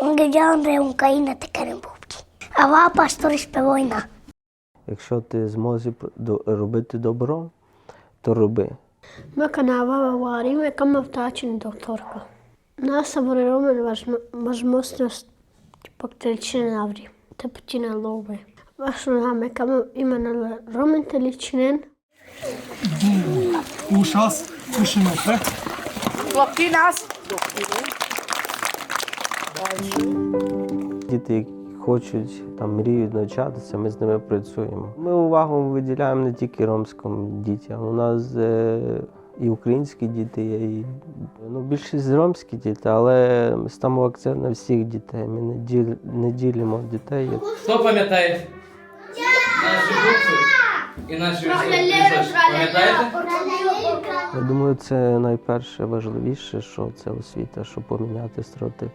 Ungejandre Україна таке не бубки. А ва пастори війна. Якщо ти зможеш робити добро, то роби. Mä kanava vaari, me kamma taachin doktorka. Nasa vore romen vas vas mostras bakteričine navri. Te patina lobe. Vas na me kamma imena romen teličinen. Ушас, тишиноте. Діти, які хочуть там мріють навчатися, ми з ними працюємо. Ми увагу виділяємо не тільки ромським дітям. У нас е, і українські діти є, і ну, більшість ромські діти, але ми ставимо акцент на всіх дітей. Ми не, діл, не ділимо дітей. Хто пам'ятає? Наші букви і наші. Пам'ятаєте? Я думаю, це найперше важливіше, що це освіта, щоб поміняти стереотип.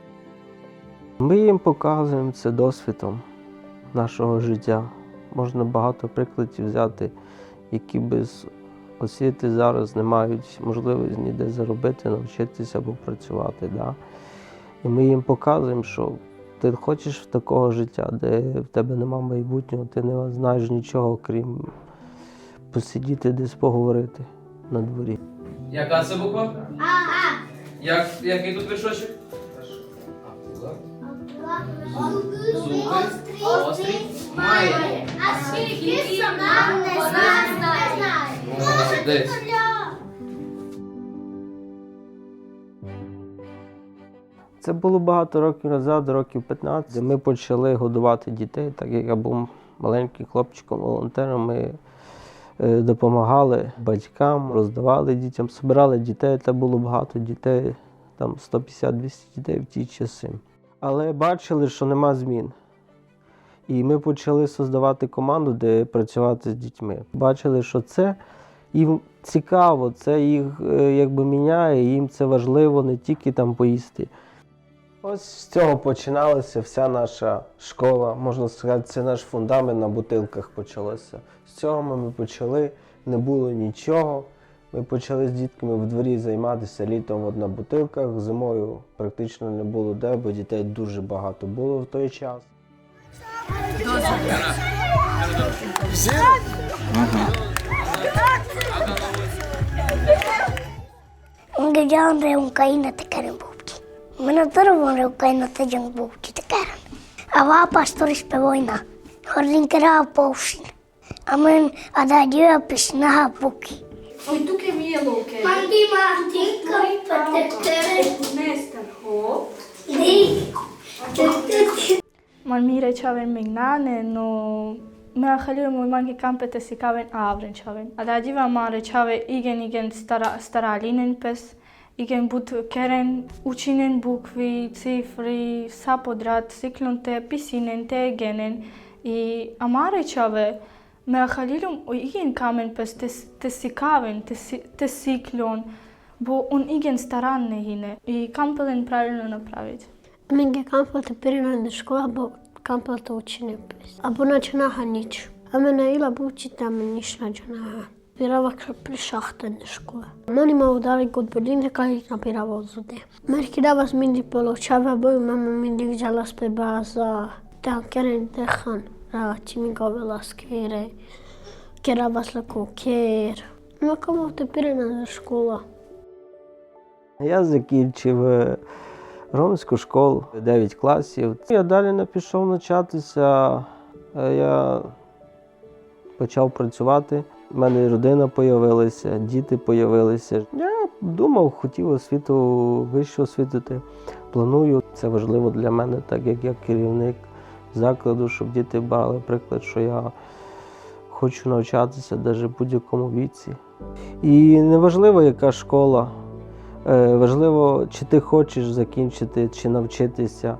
Ми їм показуємо це досвідом нашого життя. Можна багато прикладів взяти, які без освіти зараз не мають можливості ніде заробити, навчитися або працювати. Да? І ми їм показуємо, що ти хочеш такого життя, де в тебе нема майбутнього, ти не знаєш нічого, крім посидіти десь поговорити на дворі. Яка це буква? Як, який тут віршочок? Зуби, острі, має. А скільки нам не знає. Це було багато років назад, років 15, де ми почали годувати дітей, так як я був маленьким хлопчиком, волонтером. Ми е, допомагали батькам, роздавали дітям, збирали дітей. Це було багато дітей, там 150-200 дітей в ті часи. Але бачили, що нема змін. І ми почали создавати команду, де працювати з дітьми. Бачили, що це їм цікаво, це їх е, якби міняє, їм це важливо не тільки там поїсти. Ось з цього починалася вся наша школа. Можна сказати, це наш фундамент на бутилках почалося. З цього ми почали, не було нічого. Ми почали з дітками в дворі займатися літом от на бутилках. Зимою практично не було де, бо дітей дуже багато було в той час. Ungejandre Україна таке не бубки. Ми на дорогу Україна та джан бубки таке. А ва пастори війна. Хорлін кера повшин. А мен ададіо пісна буки. Oj, tu che mi è loke. Манді мантінка Nästan hopp. Man mi rechaven mignane, no me ahalio mu mangi kampete si kaven avren chaven. Ada diva ma rechave igen igen stara staralinen pes, igen but keren učinen bukvi, cifri, sapodrat, siklunte, pisinente, genen. I ama rechave me ahalilum o igen kamen pes te, te si kaven, te, si, te siklon, bo on igen staranne hine. I kampelen правильно направить. Minge kampalta pirina na škola, bo kampalta učine pes. Abo načinaha nič. A me na ila buči tam nič načinaha. Pirava prišahta na škola. Mani ma udali god bodine kaj na pirava ozude. Merki Dehan. Rava čimi govela skere. Kera vas la koker. Ma kampalta pirina na škola. Я закінчив е, ромську школу 9 класів. Я далі не пішов навчатися. Я почав працювати. У мене родина з'явилася, діти з'явилися. Я думав, хотів освіту, вищу освіту. Планую. Це важливо для мене, так як я керівник закладу, щоб діти брали приклад, що я хочу навчатися навіть в будь-якому віці. І неважливо, яка школа. Е, Важливо, чи ти хочеш закінчити, чи навчитися.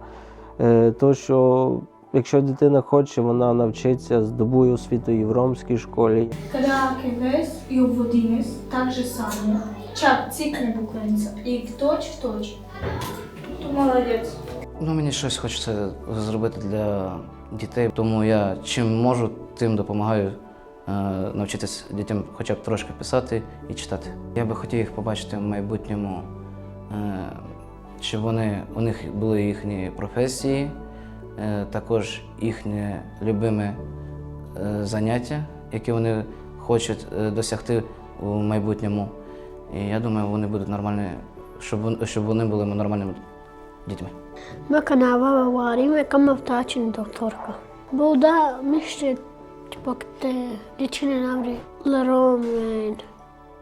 Е, То, що якщо дитина хоче, вона навчиться, здобує освіту і в ромській школі. Kada keves i obvodines, также саме. Čak cikne bukvenica. I vtoč, vtoč. Tu молодець. Ну, мені щось хочеться зробити для дітей, тому я чим можу, тим допомагаю е, навчитись дітям хоча б трошки писати і читати. Я би хотів їх побачити в майбутньому е, щоб вони, у них були їхні професії, е, також їхнє любиме е, заняття, яке вони хочуть е, досягти у майбутньому. І я думаю, вони будуть нормальні, щоб, щоб вони були нормальними дітьми. Ми канава варимо, яка втачені докторка. Бо да, ми ще типу, те дівчини наврі леромен.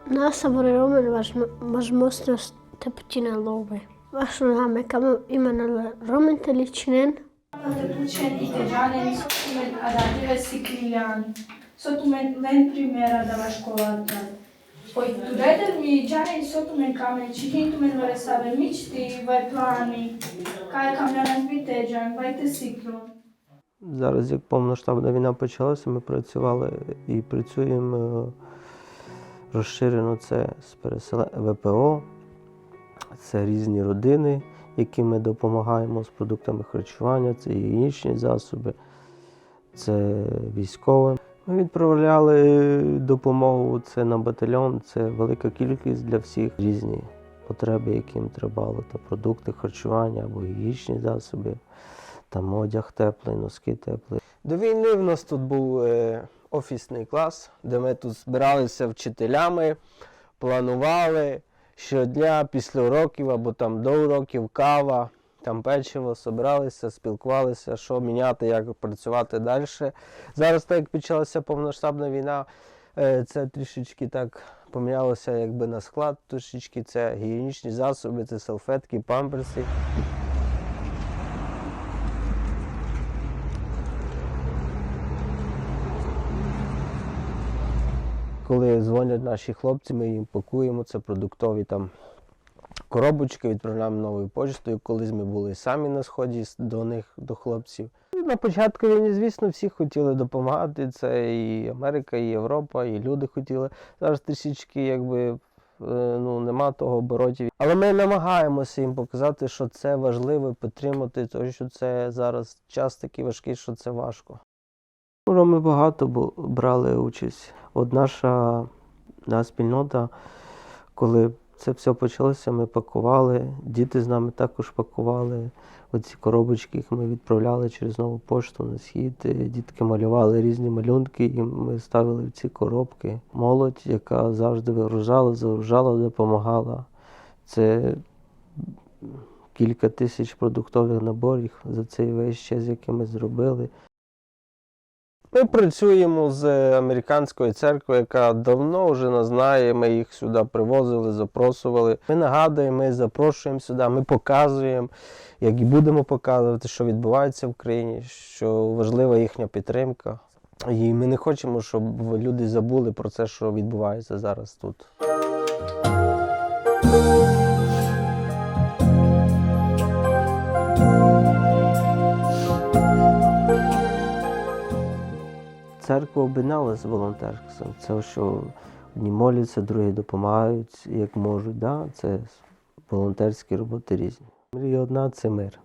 Наса вори ромен можливість тепотіна лоби. Вашу нами кама іменно ромен те лічнен. Tučen i težanen, so tu men adadive si kriljan, so tu men ven primera da va školata. Poi tu reder mi džanen so tu men kamen, čihin tu men vare save mičti, vai plani, kamjanan mi težan, vai te siklon. Зараз, як повноштабна війна почалася, ми працювали і працюємо е, розширено це з пересел... ВПО, це різні родини, яким ми допомагаємо з продуктами харчування, це гігієнічні засоби, це військовим. Ми відправляли допомогу це на батальйон, це велика кількість для всіх різні потреби, яким треба, та продукти харчування або гігієнічні засоби там одяг теплий, носки теплі. До війни в нас тут був е, офісний клас, де ми тут збиралися вчителями, планували щодня після уроків або там до уроків кава, там печиво, збиралися, спілкувалися, що міняти, як працювати далі. Зараз, так як почалася повноштабна війна, е, це трішечки так помінялося якби на склад, трішечки це гігієнічні засоби, це салфетки, памперси. Коли дзвонять наші хлопці, ми їм пакуємо це продуктові там коробочки, відправляємо новою поштою. Колись ми були самі на сході до них, до хлопців. На початку війни, звісно, всі хотіли допомагати. Це і Америка, і Європа, і люди хотіли. Зараз трішечки якби е, ну, нема того оборотів. Але ми намагаємося їм показати, що це важливо, підтримати, тому що це зараз час такий важкий, що це важко. Ми багато брали участь. От наша, наша спільнота, коли це все почалося, ми пакували, діти з нами також пакували. Оці коробочки, їх ми відправляли через нову пошту на схід. Е, Дітки малювали різні малюнки, і ми ставили в ці коробки. Молодь, яка завжди вигружала, загружала, допомагала. Це кілька тисяч продуктових наборів за цей весь час, який ми зробили. Ми працюємо з американською церквою, яка давно вже нас знає. Ми їх сюди привозили, запрошували. Ми нагадуємо, ми запрошуємо сюди, ми показуємо, як і будемо показувати, що відбувається в країні, що важлива їхня підтримка. І ми не хочемо, щоб люди забули про це, що відбувається зараз тут. Церква об'єдналася з волонтерством. Це що одні моляться, другі допомагають, як можуть. Да? Це волонтерські роботи різні. Мрія одна це мир.